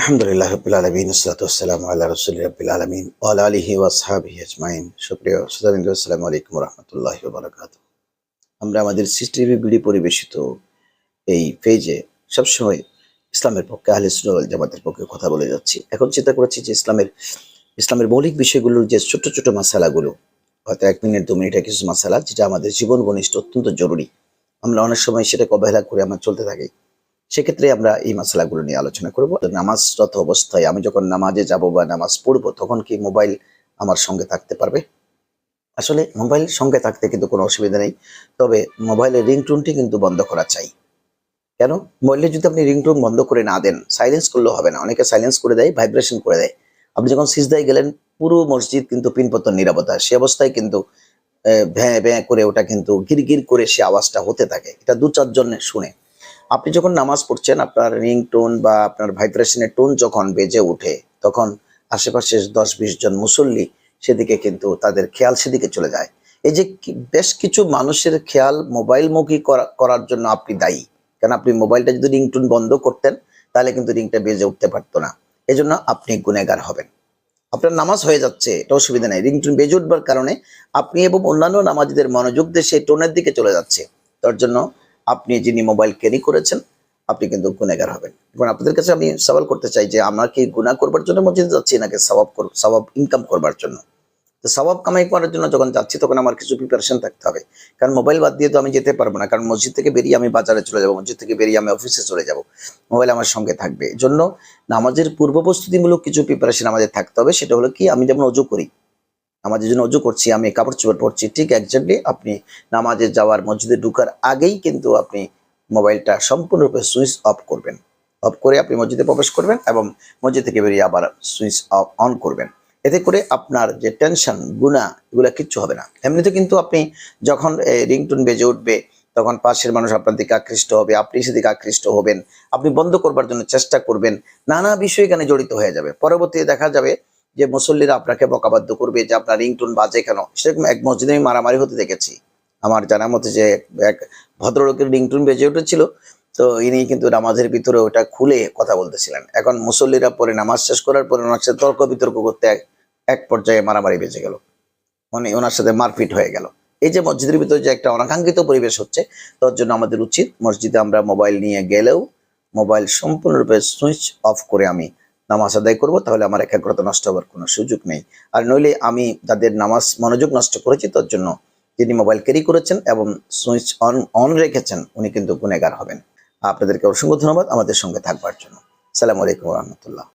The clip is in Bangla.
আলহামদুলিল্লাহ রবিল আলমিন সালাতাম আল্লাহ রসুল রবিল আলমিন আল আলহি ওয়াসহাবি আজমাইন। সুপ্রিয় সুদাবিন্দু আসসালামু আলাইকুম রহমতুল্লাহ বারাকাত আমরা আমাদের সিস্টিভি বিডি পরিবেশিত এই পেজে সবসময় ইসলামের পক্ষে, আহলে সুল জামাতের পক্ষে কথা বলে যাচ্ছি। এখন চিন্তা করেছি যে ইসলামের ইসলামের মৌলিক বিষয়গুলোর যে ছোট ছোট মশালাগুলো হয়তো এক মিনিট, দু মিনিটের কিছু মশালা যেটা আমাদের জীবন ঘনিষ্ঠ অত্যন্ত জরুরি। আমরা অনেক সময় সেটাকে অবহেলা করে আমরা চলতে থাকি। সেক্ষেত্রে আমরা এই মশলাগুলো নিয়ে আলোচনা করব। নামাজরত অবস্থায় আমি যখন নামাজে যাব বা নামাজ পড়ব, তখন কি মোবাইল আমার সঙ্গে থাকতে পারবে? আসলে মোবাইল সঙ্গে থাকতে কিন্তু কোনো অসুবিধা নেই, তবে মোবাইলের রিংটোনটি কিন্তু বন্ধ করা চাই। কেন? মোবাইলে যদি আপনি রিংটোন বন্ধ করে না দেন সাইলেন্স করলেও হবে না। অনেকে সাইলেন্স করে দেয় ভাইব্রেশন করে দেয়। আপনি যখন সিজদায় গেলেন, পুরো মসজিদ কিন্তু পিনপতন, নিরাপত্তা। সে অবস্থায় কিন্তু ভ্যাঁ ভ্যাঁ করে ওটা কিন্তু গিরগির করে সে আওয়াজটা হতে থাকে। এটা দু চারজন শুনে। আপনি যখন নামাজ পড়ছেন, আপনার রিং টোন বা আপনার ভাইব্রেশনের টোন যখন বেজে ওঠে, তখন আশেপাশে দশ বিশ জন মুসল্লি সেদিকে কিন্তু তাদের খেয়াল সেদিকে চলে যায়। এই যে বেশ কিছু মানুষের খেয়াল মোবাইলমুখী করা- করার জন্য আপনি দায়ী। কারণ আপনি মোবাইলটা যদি রিংটোন বন্ধ করতেন, তাহলে কিন্তু রিংটা বেজে উঠতে পারতো না। এজন্য আপনি গুনেগার হবেন। আপনার নামাজ হয়ে যাচ্ছে, এটা অসুবিধা নেই। রিংটোন বেজে উঠবার কারণে আপনি এবং অন্যান্য নামাজিদের মনোযোগ দিয়ে সেই টোনের দিকে চলে যাচ্ছে। তার জন্য আপনি যিনি মোবাইল ক্যারি করেছেন, আপনি কিন্তু গুনেগার হবেন। এখন আপনাদের কাছে আমি সওয়াল করতে চাই যে, আমরা কি গুনাহ করবার জন্য মসজিদে যাচ্ছি নাকি কর- সওয়াব ইনকাম করবার জন্য? তো সওয়াব কামাই করার জন্য যখন যাচ্ছি, তখন আমার কিছু প্রিপারেশন থাকতে হবে। কারণ মোবাইল বাদ দিয়ে তো আমি যেতে পারব না। কারণ মসজিদ থেকে বেরিয়ে আমি বাজারে চলে যাব, মসজিদ থেকে বেরিয়ে আমি অফিসে চলে যাব। মোবাইল আমার সঙ্গে থাকবে। এই জন্য নামাজের পূর্ব প্রস্তুতিমূলক কিছু প্রিপারেশন আমাদের থাকতে হবে। সেটা হলো কি, আমি যেমন অজু করি নামাজের জন্য অজু করছি, আমি কাপড় চোপড় পরছি, ঠিক একজাক্টলি আপনি নামাজে যাওয়ার মসজিদে ঢুকার আগেই কিন্তু আপনি মোবাইলটা সম্পূর্ণরূপে সুইচ অফ করবেন। অফ করে আপনি মসজিদে প্রবেশ করবেন এবং মসজিদ থেকে বেরিয়ে আবার সুইচ অফ অন করবেন। এতে করে আপনার যে টেনশন গুণা এগুলো কিচ্ছু হবে না। এমনিতে কিন্তু আপনি যখন রিংটোন বেজে উঠবে, তখন পাশের মানুষ আপনার দিকে আকৃষ্ট হবে, আপনি সেদিকে আকৃষ্ট হবেন, আপনি বন্ধ করবার জন্য চেষ্টা করবেন, নানা বিষয় এখানে জড়িত হয়ে যাবে। পরবর্তীতে দেখা যাবে যে মুসল্লিরা আপনাকে বকাবাদ্য করবে যে আপনার রিংটোন বাজে কেন? সেরকম এক মসজিদে আমি মারামারি হতে দেখেছি। আমার জানা মতে যে এক ভদ্রলোকের রিংটোন বেজে উঠেছিল, তো ইনি কিন্তু নামাজের ভিতরে ওটা খুলে কথা বলতেছিলেন। এখন মুসল্লিরা পরে নামাজ শেষ করার পরে ওনার সাথে তর্ক বিতর্ক করতে এক- পর্যায়ে মারামারি বেজে গেল। মানে ওনার সাথে মারপিট হয়ে গেল। এই যে মসজিদের ভিতরে যে একটা অনাকাঙ্ক্ষিত পরিবেশ হচ্ছে, তার জন্য আমাদের উচিত মসজিদে আমরা মোবাইল নিয়ে গেলেও, মোবাইল সম্পূর্ণরূপে সুইচ অফ করে আমি নামাজ আদায় করব, তাহলে আমার একাগ্রতা নষ্ট হওয়ার কোনো সুযোগ নেই। আর নইলে আমি তাদের নামাজ মনোযোগ নষ্ট করেছি, তার জন্য যিনি মোবাইল ক্যারি করেছেন এবং সুইচ অন অন রেখেছেন, উনি কিন্তু গুণেগার হবেন। আপনাদেরকে অসংখ্য ধন্যবাদ আমাদের সঙ্গে থাকবার জন্য। সালাম আলাইকুম রহমতুল্লাহ।